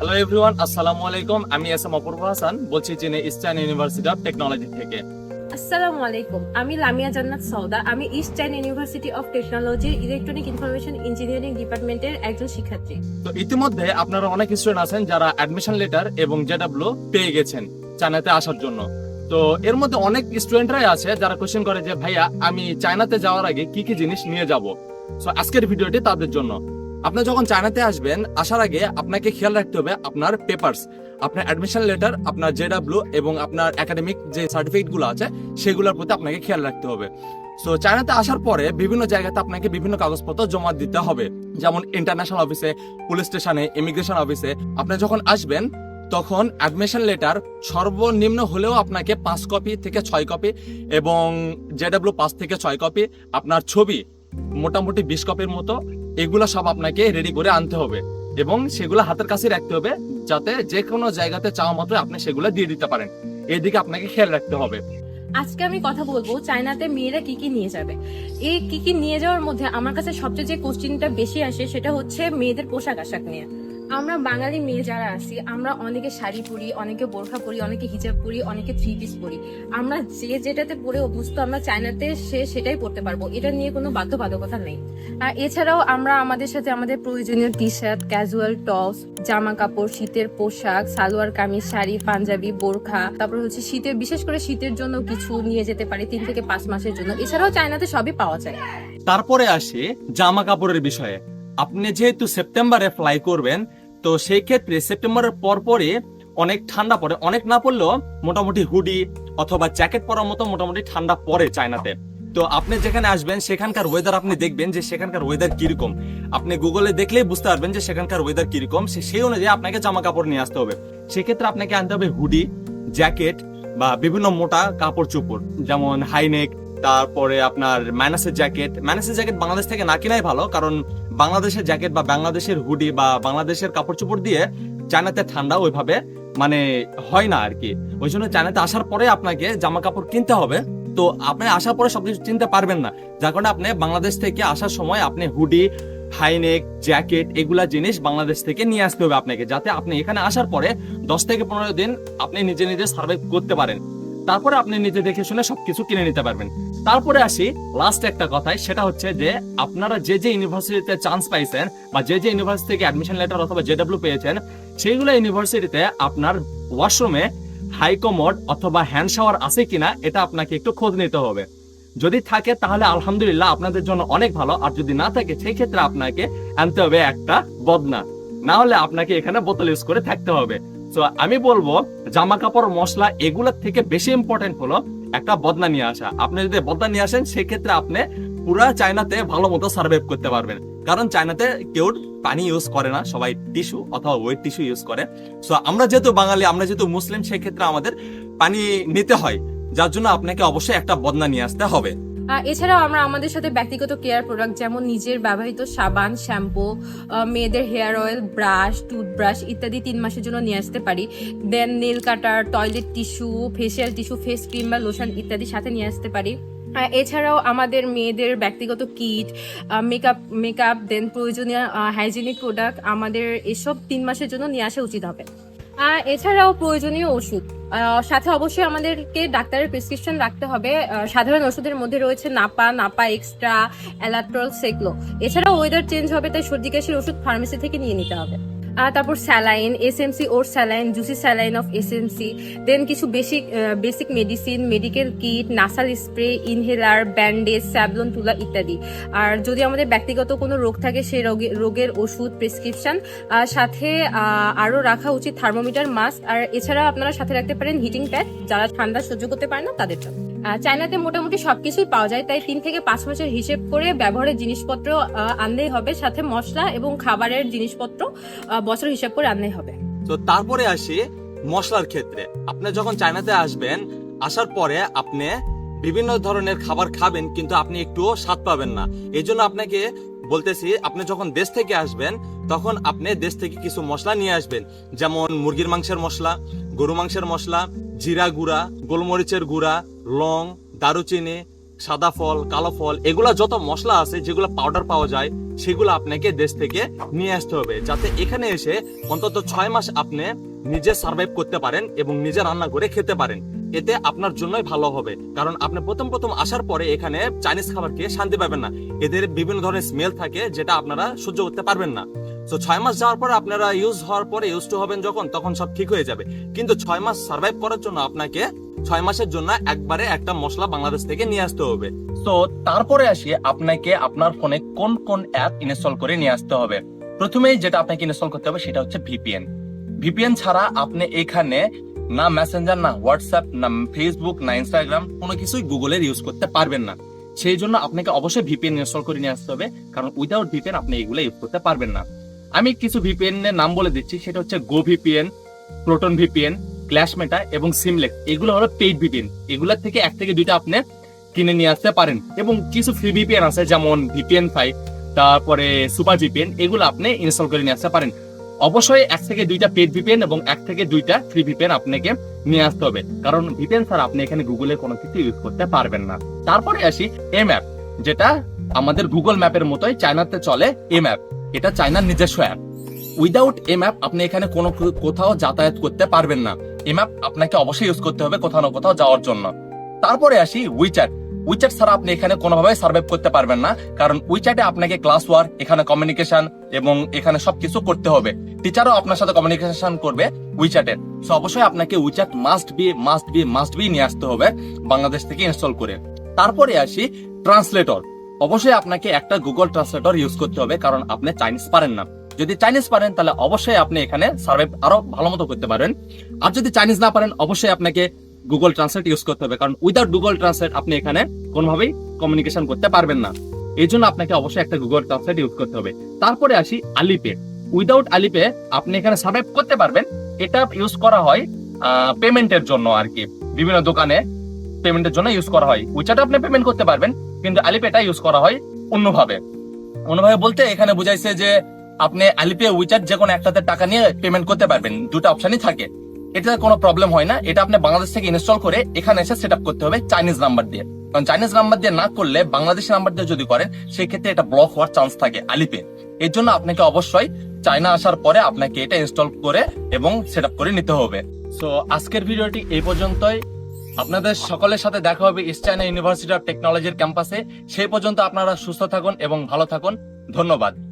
Hello everyone আসসালামু আলাইকুম আমি এস এম অপূর্ব হাসান। বলছি চীনে ইস্টার্ন ইউনিভার্সিটি অফ টেকনোলজি থেকে। আসসালামু আলাইকুম। আমি লামিয়া জান্নাত সৌদা আমি eastern university of technology electronic information engineering ডিপার্টমেন্টের একজন শিক্ষার্থী। তো ইতিমধ্যে আপনারা অনেক স্টুডেন্ট আছেন যারা অ্যাডমিশন লেটার এবং জেডাব্লিউ পেয়ে গেছেন চায়নাতে আসার জন্য। তো এর মধ্যে অনেক স্টুডেন্টরাই আছে যারা কোশ্চেন করে যে ভাইয়া আমি চায়নাতে যাওয়ার আগে কি কি জিনিস নিয়ে যাব? সো আজকের ভিডিওটি তাদের জন্য। আপনি যখন চায়নাতে আসবেন, আসার আগে আপনাকে খেয়াল রাখতে হবে আপনার পেপারস আপনার অ্যাডমিশন লেটার আপনার জেডাব্লিউ এবং আপনার একাডেমিক যে সার্টিফিকেটগুলো আছে, সেগুলোর প্রতি আপনাকে খেয়াল রাখতে হবে। সো চায়নাতে আসার পরে বিভিন্ন জায়গাতে আপনাকে বিভিন্ন কাগজপত্র জমা দিতে হবে। যেমন ইন্টারন্যাশনাল অফিসে পুলিশ স্টেশনে ইমিগ্রেশন অফিসে আপনি যখন আসবেন, তখন অ্যাডমিশন লেটার সর্বনিম্ন হলেও আপনাকে পাঁচ কপি থেকে ছয় কপি এবং জেডাব্লিউ পাঁচ থেকে ছয় কপি আপনার ছবি মোটামুটি বিশ কপির মতো এগুলো সব আপনাকে রেডি করে আনতে হবে এবং সেগুলো হাতের কাছে রাখতে হবে যাতে যে কোনো জায়গাতে চাওয়া মতো আপনি সেগুলো দিয়ে দিতে পারেন। এদিকে আপনাকে খেয়াল রাখতে হবে। আজকে আমি কথা বলব চায়নাতে মেয়েরা কি কি নিয়ে যাবে। এই কি কি নিয়ে যাওয়ার মধ্যে আমার কাছে সবচেয়ে যে কোশ্চিনটা বেশি আসে সেটা হচ্ছে মেয়েদের পোশাক আশাক নিয়ে। আমরা বাঙালি মেয়ে যারা আছি, আমরা অনেকে শাড়ি পরি, অনেকে বোরখা পরি, অনেকে হিজাব পরি, অনেকে থ্রি পিস পরি। আমরা যে যেটাতে পরে অভ্যস্ত, আমরা চায়নাতে সে সেটাই পরতে পারব। এটা নিয়ে কোনো বাধ্যবাধকতা নেই। আর এছাড়াও আমরা আমাদের সাথে আমাদের প্রয়োজনীয় টি শার্ট ক্যাজুয়াল টপস জামা কাপড়, শীতের পোশাক, সালোয়ার কামিজ, শাড়ি, পাঞ্জাবি, বোরখা, তারপর হচ্ছে শীতের, বিশেষ করে শীতের জন্য কিছু নিয়ে যেতে পারি, তিন থেকে পাঁচ মাসের জন্য। এছাড়াও চায়নাতে সবই পাওয়া যায়। তারপরে আসি জামা কাপড়ের বিষয়ে। আপনি যেহেতু সেপ্টেম্বরে ফ্লাই করবেন তো সেই ক্ষেত্রে সেপ্টেম্বরের পর পরে অনেক ঠান্ডা পড়ে। অনেক না পড়লেও মোটামুটি হুডি অথবা জ্যাকেট পরার মতো মোটামুটি ঠান্ডা পড়ে চায়নাতে। তো আপনি যেখানে আসবেন, সেখানকার ওয়েদার আপনি দেখবেন যে সেখানকার ওয়েদার কীরকম। আপনি গুগলে দেখলেই বুঝতে পারবেন যে সেখানকার ওয়েদার কীরকম। সেই অনুযায়ী আপনাকে জামা কাপড় নিয়ে আসতে হবে। সেক্ষেত্রে আপনাকে আনতে হবে হুডি, জ্যাকেট বা বিভিন্ন মোটা কাপড় চোপড়, যেমন হাইনেক তারপরে আপনার মাইনাসের জ্যাকেট মাইনাসের জ্যাকেট বাংলাদেশ থেকে না কেনাই ভালো, কারণ বাংলাদেশের জ্যাকেট বা বাংলাদেশের হুডি বা বাংলাদেশের কাপড় চোপড় দিয়ে চায়নাতে ঠান্ডা ওইভাবে মানে হয় না আর কি। ওই জন্য চায়নাতে আসার পরে আপনাকে জামা কাপড় কিনতে হবে। তো আপনি আসার পরে সবকিছু চিনতে পারবেন না। যার কারণে আপনি বাংলাদেশ থেকে আসার সময় আপনি হুডি হাইনেক জ্যাকেট এগুলা জিনিস বাংলাদেশ থেকে নিয়ে আসতে হবে আপনাকে, যাতে আপনি এখানে আসার পরে দশ থেকে পনেরো দিন আপনি নিজে নিজে সার্ভাইভ করতে পারেন। তারপরে আপনি নিজে দেখে শুনে সবকিছু কিনে নিতে পারবেন। তারপরে আসি লাস্ট একটা কথায়, সেটা হচ্ছে যে আপনারা যে যে ইউনিভার্সিটিতে চান্স পাইছেন বা যে যে ইউনিভার্সিটি থেকে অ্যাডমিশন লেটার অথবা জেডব্লিউ পেয়েছেন, সেইগুলো ইউনিভার্সিটিতে আপনার ওয়াশরুমে হাইকমোড অথবা হ্যান্ড শাওয়ার আছে কিনা, এটা আপনাকে একটু খোঁজ নিতে হবে। যদি থাকে তাহলে আলহামদুলিল্লাহ আপনাদের জন্য অনেক ভালো, আর যদি না থাকে সেই ক্ষেত্রে আপনাকে আনতে হবে একটা বদনা। না হলে আপনাকে এখানে বোতল ইউজ করে থাকতে হবে। তো আমি বলব, জামা কাপড়, মশলা, এগুলোর থেকে বেশি ইম্পর্টেন্ট হলো একটা বদনা নিয়ে আসা। আপনি যদি বদনা নিয়ে আসেন, সেক্ষেত্রে আপনি পুরা চায়নাতে ভালো মতো সার্ভাইভ করতে পারবেন। কারণ চায়নাতে কেউ পানি ইউজ করে না, সবাই টিস্যু অথবা ওয়েট টিস্যু ইউজ করে। সো আমরা যেহেতু বাঙালি, আমরা যেহেতু মুসলিম, সেক্ষেত্রে আমাদের পানি নিতে হয়। যার জন্য আপনাকে অবশ্যই একটা বদনা নিয়ে আসতে হবে। এছাড়াও আমরা আমাদের সাথে ব্যক্তিগত কেয়ার প্রোডাক্ট যেমন নিজের ব্যবহৃত সাবান শ্যাম্পু মেয়েদের হেয়ার অয়েল ব্রাশ টুথব্রাশ ইত্যাদি তিন মাসের জন্য নিয়ে আসতে পারি। Then nail cutter toilet tissue facial tissue face cream বা লোশন ইত্যাদি সাথে নিয়ে আসতে পারি। এছাড়াও আমাদের মেয়েদের ব্যক্তিগত কিট মেকআপ মেকআপ দেন প্রয়োজনীয় হাইজিনিক প্রোডাক্ট আমাদের এসব তিন মাসের জন্য নিয়ে আসা উচিত হবে। এছাড়াও প্রয়োজনীয় ওষুধ। সাথে অবশ্যই আমাদেরকে ডাক্তারের প্রেসক্রিপশন রাখতে হবে। সাধারণ ওষুধের মধ্যে রয়েছে নাপা নাপা এক্সট্রা, অ্যালাট্রল সেকলো এছাড়াও ওয়েদার চেঞ্জ হবে, তাই সর্দি, কাশির ওষুধ ফার্মেসি থেকে নিয়ে নিতে হবে। তারপর saline S SMC or saline, juicy saline of SMC then কিছু basic basic medicine medical kit nasal spray inhaler bandage Savlon তুলা ইত্যাদি। আর যদি আমাদের ব্যক্তিগত কোনো রোগ থাকে, সেই রোগে- রোগের ওষুধ প্রেসক্রিপশন সাথে আরও রাখা উচিত থার্মোমিটার মাস্ক আর এছাড়া আপনারা সাথে রাখতে পারেন হিটিং প্যাড যারা ঠান্ডা সহ্য করতে পারে না, তাদের জন্য। চায়নাতে মোটামুটি সবকিছুই পাওয়া যায়। তাই তিন থেকে পাঁচ মাসের হিসেব করে ব্যবহারের জিনিসপত্র আনলেই হবে। সাথে মশলা এবং খাবারের জিনিসপত্র বছর হিসেব করে আনলেই হবে। তো তারপরে আসি মশলার ক্ষেত্রে। আপনি যখন চায়নাতে আসবেন, আসার পরে আপনি বিভিন্ন ধরনের খাবার খাবেন, কিন্তু আপনি একটু স্বাদ পাবেন না। এই জন্য আপনাকে বলতেছি, আপনি যখন দেশ থেকে আসবেন, তখন আপনি দেশ থেকে কিছু মশলা নিয়ে আসবেন। যেমন মুরগির মাংসের মশলা, গরু মাংসের মশলা, জিরা গুঁড়া, গোলমরিচের গুঁড়া, লং, দারুচিনি, সাদা ফল, কালো ফল, এগুলা যত মশলা আছে, যেগুলো পাউডার পাওয়া যায়, সেগুলো আপনাকে দেশ থেকে নিয়ে আসতে হবে। যাতে এখানে এসে অন্তত ছয় মাস আপনি নিজে সার্ভাইভ করতে পারেন এবং নিজে রান্না করে খেতে পারেন। এতে আপনার জন্যই ভালো হবে। কারণ আপনি প্রথম প্রথম আসার পরে এখানে চাইনিজ খাবার খেয়ে শান্তি পাবেন না। এদের বিভিন্ন ধরনের স্মেল থাকে যেটা আপনারা সহ্য করতে পারবেন না। তো ছয় মাস যাওয়ার পরে আপনারা ইউজ হওয়ার পরে ইউজ টু হবেন যখন, তখন সব ঠিক হয়ে যাবে। কিন্তু ছয় মাস সার্ভাইভ করার জন্য আপনাকে ছয় মাসের জন্য একবারে একটা মশলা বাংলাদেশ থেকে নিয়ে আসতে হবে। তো তারপরে আসি আপনাকে আপনার ফোনে কোন কোন অ্যাপ ইনস্টল করে নিয়ে আসতে হবে। প্রথমেই যেটা আপনাকে ইনস্টল করতে হবে সেটা হচ্ছে ভিপিএন ভিপিএন ছাড়া আপনি এখানে না মেসেঞ্জার না হোয়াটসঅ্যাপ না ফেসবুক না ইনস্টাগ্রাম কোনো কিছুই গুগলের ইউজ করতে পারবেন না। সেই জন্য আপনাকে অবশ্যই ভিপিএন ইনস্টল করে নিয়ে আসতে হবে, কারণ উইদাউট ভিপিএন আপনি এগুলো ইউজ করতে পারবেন না। আমি কিছু ভিপিএন এর নাম বলে দিচ্ছি, সেটা হচ্ছে go VPN proton VPN Clash Meta এবং সিমলেক্স এগুলো হলো পেইড ভিপিএন এগুলোর থেকে এক থেকে দুইটা আপনি কিনে নিয়ে আসতে পারেন। এবং কিছু ফ্রি ভিপিএন আছে, যেমন ভিপিএন ফাইভ তারপরে সুপার ভিপিএন এগুলো আপনি ইনস্টল করে নিয়ে আসতে পারেন। অবশ্যই এক থেকে দুইটা পেড ভিপিএন এবং এক থেকে দুইটা ফ্রি ভিপিএন আপনাকে নিয়ে আসতে হবে। কারণ ভিপিএন ছাড়া আপনি এখানে গুগলে কোনো কিছু ইউজ করতে পারবেন না। তারপরে আসি এম অ্যাপ যেটা আমাদের গুগল ম্যাপের মতোই চায়নাতে চলে এম অ্যাপ এটা চায়নার নিজস্ব অ্যাপ উইদাউট এম অ্যাপ আপনি এখানে কোনো কোথাও যাতায়াত করতে পারবেন না। এম অ্যাপ আপনাকে অবশ্যই ইউজ করতে হবে কোথাও না কোথাও যাওয়ার জন্য। তারপরে আসি উইচ্যাট উইচ্যাট ছাড়া আপনি এখানে কোনোভাবে সার্ভাইভ করতে পারবেন না, কারণ উইচ্যাটে আপনাকে ক্লাস ওয়ার্ক এখানে কমিউনিকেশন এবং এখানে সবকিছু করতে হবে। টিচারও আপনার সাথে কমিউনিকেশন করবে উইচ্যাটে সো অবশ্যই আপনাকে WeChat must be must be must be নিয়ে আসতে হবে বাংলাদেশ থেকে ইনস্টল করে। তারপরে আসি ট্রান্সলেটর অবশ্যই আপনাকে একটা গুগল ট্রান্সলেটর ইউজ করতে হবে, কারণ আপনি চাইনিজ পারেন না। যদি চাইনিজ পারেন, তাহলে অবশ্যই আপনি এখানে সার্ভাইভ আরও ভালো মতো করতে পারেন আর যদি চাইনিজ না পারেন, অবশ্যই আপনাকে গুগল ট্রান্সলেট ইউজ করতে হবে। কারণ উইদাউট গুগল ট্রান্সলেট আপনি এখানে কোনোভাবেই কমিউনিকেশন করতে পারবেন না। এই জন্য আপনাকে অবশ্যই একটা গুগল ট্রান্সলেট ইউজ করতে হবে। তারপরে আসি আলিপে উইদাউট আলিপে আপনি এখানে সার্ভাইভ করতে পারবেন। এটা ইউজ করা হয় পেমেন্টের জন্য আর কি। বিভিন্ন দোকানে পেমেন্টের জন্য ইউজ করা হয়। উইচাটে আপনি পেমেন্ট করতে পারবেন, কিন্তু আলিপেটা ইউজ করা হয় অন্যভাবে। অন্যভাবে বলতে এখানে বুঝাইছে যে আপনি আলিপে উইচাট যে কোনো একটাতে টাকা নিয়ে পেমেন্ট করতে পারবেন। দুটো অপশনই থাকে। এটা কোনো প্রবলেম হয় না। এটা আপনি বাংলাদেশ থেকে ইনস্টল করে এখানে এসে সেট করতে হবে চাইনিজ নাম্বার দিয়ে। কারণ চাইনিজ নাম্বার দিয়ে না করলে বাংলাদেশি নাম্বার দিয়ে যদি করেন সেই ক্ষেত্রে এটা ব্লক হওয়ার চান্স থাকে আলিপে এর জন্য আপনাকে অবশ্যই চায়না আসার পরে আপনাকে এটা ইনস্টল করে এবং সেট করে নিতে হবে। সো আজকের ভিডিওটি এই পর্যন্তই। আপনাদের সকলের সাথে দেখা হবে ইস্ট চায়না ইউনিভার্সিটি অফ টেকনোলজির ক্যাম্পাসে সেই পর্যন্ত আপনারা সুস্থ থাকুন এবং ভালো থাকুন। ধন্যবাদ।